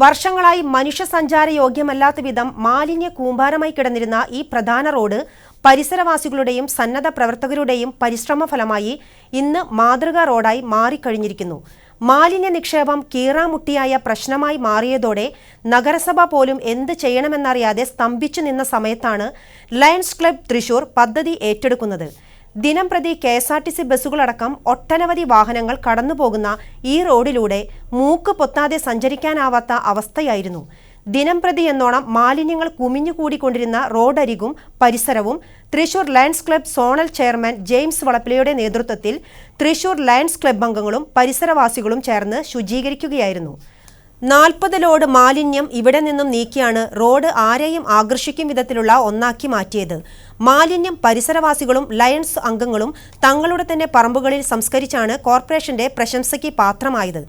വർഷങ്ങളായി മനുഷ്യ സഞ്ചാര യോഗ്യമല്ലാത്ത വിധം മാലിന്യ കൂമ്പാരമായി കിടന്നിരുന്ന ഈ പ്രധാന റോഡ് പരിസരവാസികളുടെയും സന്നദ്ധ പ്രവർത്തകരുടെയും പരിശ്രമ ഫലമായി ഇന്ന് മാതൃകാ റോഡായി മാറിക്കഴിഞ്ഞിരിക്കുന്നു. മാലിന്യ നിക്ഷേപം കീറാമുട്ടിയായ പ്രശ്നമായി മാറിയതോടെ നഗരസഭ പോലും എന്ത് ചെയ്യണമെന്നറിയാതെ സ്തംഭിച്ചു നിന്ന സമയത്താണ് ലയൺസ് ക്ലബ് തൃശൂർ പദ്ധതി ഏറ്റെടുക്കുന്നത്. ദിനം പ്രതി K S R T C ബസ്സുകളടക്കം ഒട്ടനവധി വാഹനങ്ങൾ കടന്നുപോകുന്ന ഈ റോഡിലൂടെ മൂക്ക് പൊത്താതെ സഞ്ചരിക്കാനാവാത്ത അവസ്ഥയായിരുന്നു. ദിനം പ്രതി എന്നോണം മാലിന്യങ്ങൾ കുമിഞ്ഞുകൂടിക്കൊണ്ടിരുന്ന റോഡരികും പരിസരവും Thrissur Lions Club zonal chairman James വളപ്പിലയുടെ നേതൃത്വത്തിൽ തൃശൂർ ലയൺസ് ക്ലബ് അംഗങ്ങളും പരിസരവാസികളും ചേർന്ന് ശുചീകരിക്കുകയായിരുന്നു. നാൽപ്പത് ലോഡ് മാലിന്യം ഇവിടെ നിന്നും നീക്കിയാണ് റോഡ് ആരെയും ആകർഷിക്കും വിധത്തിലുള്ള ഒന്നാക്കി മാറ്റിയത്. മാലിന്യം പരിസരവാസികളും ലയൺസ് അംഗങ്ങളും തങ്ങളുടെ തന്നെ പറമ്പുകളിൽ സംസ്കരിച്ചാണ് കോർപ്പറേഷന്റെ പ്രശംസയ്ക്ക് പാത്രമായത്.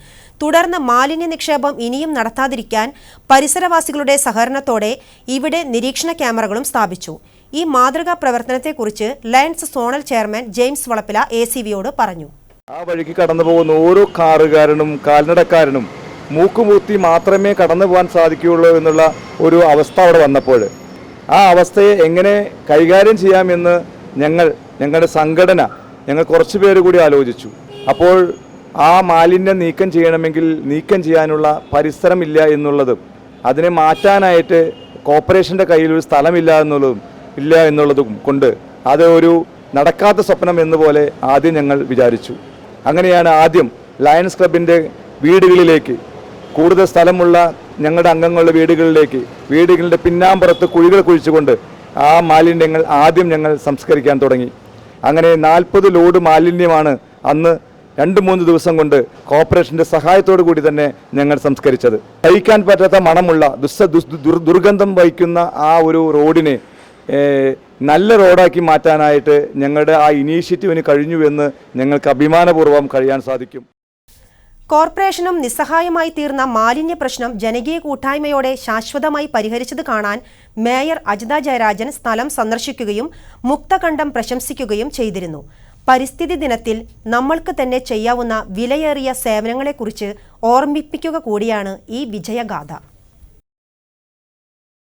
തുടർന്ന് മാലിന്യ നിക്ഷേപം ഇനിയും നടത്താതിരിക്കാൻ പരിസരവാസികളുടെ സഹകരണത്തോടെ ഇവിടെ നിരീക്ഷണ ക്യാമറകളും സ്ഥാപിച്ചു. ഈ മാതൃകാ പ്രവർത്തനത്തെക്കുറിച്ച് Lions zonal chairman James Valappila A പറഞ്ഞു. ആ വഴിക്ക് കടന്നു പോകുന്ന ഓരോ കാറുകാരനും കാൽനടക്കാരനും മൂക്കുമൂത്തി മാത്രമേ കടന്നു പോകാൻ സാധിക്കുകയുള്ളൂ എന്നുള്ള ഒരു അവസ്ഥ അവിടെ വന്നപ്പോൾ. ആ അവസ്ഥയെ എങ്ങനെ കൈകാര്യം ചെയ്യാമെന്ന് ഞങ്ങൾ ഞങ്ങളുടെ സംഘടന ഞങ്ങൾ കുറച്ച് പേര് കൂടി ആലോചിച്ചു. അപ്പോൾ ആ മാലിന്യം നീക്കം ചെയ്യണമെങ്കിൽ നീക്കം ചെയ്യാനുള്ള പരിസരമില്ല എന്നുള്ളതും അതിനെ മാറ്റാനായിട്ട് കോർപ്പറേഷന്റെ കയ്യിൽ ഒരു സ്ഥലമില്ല എന്നുള്ളതും ഇല്ല എന്നുള്ളതും കൊണ്ട് അത് ഒരു നടക്കാത്ത സ്വപ്നം എന്നുപോലെ ആദ്യം ഞങ്ങൾ വിചാരിച്ചു. അങ്ങനെയാണ് ആദ്യം ലയൺസ് ക്ലബിന്റെ വീടുകളിലേക്ക് കൂടുതൽ സ്ഥലമുള്ള ഞങ്ങളുടെ അംഗങ്ങളുടെ വീടുകളിലേക്ക് വീടുകളുടെ പിന്നാമ്പുറത്ത് കുഴികൾ കുഴിച്ചുകൊണ്ട് ആ മാലിന്യങ്ങൾ ആദ്യം ഞങ്ങൾ സംസ്കരിക്കാൻ തുടങ്ങി. അങ്ങനെ നാൽപ്പത് ലോഡ് മാലിന്യമാണ് അന്ന് രണ്ട് മൂന്ന് ദിവസം കൊണ്ട് കോർപ്പറേഷന്റെ സഹായത്തോടു കൂടി തന്നെ ഞങ്ങൾ സംസ്കരിച്ചത്. കഴിക്കാൻ പറ്റാത്ത മണമുള്ള ദുസ്സ ദുസ് ദുർഗന്ധം വഹിക്കുന്ന ആ ഒരു റോഡിനെ നല്ല റോഡാക്കി മാറ്റാനായിട്ട് ഞങ്ങളുടെ ആ ഇനീഷ്യേറ്റീവിന് കഴിഞ്ഞുവെന്ന് ഞങ്ങൾക്ക് അഭിമാനപൂർവം കഴിയാൻ സാധിക്കും. കോർപ്പറേഷനും നിസ്സഹായമായി തീർന്ന മാലിന്യ പ്രശ്നം ജനകീയ കൂട്ടായ്മയോടെ ശാശ്വതമായി പരിഹരിച്ചത് കാണാൻ മേയർ അജിത ജയരാജൻ സ്ഥലം സന്ദർശിക്കുകയും മുക്തകണ്ഠം പ്രശംസിക്കുകയും ചെയ്തിരുന്നു. പരിസ്ഥിതി ദിനത്തിൽ നമ്മൾക്ക് തന്നെ ചെയ്യാവുന്ന വിലയേറിയ സേവനങ്ങളെക്കുറിച്ച് ഓർമ്മിപ്പിക്കുക കൂടിയാണ് ഈ വിജയഗാഥ.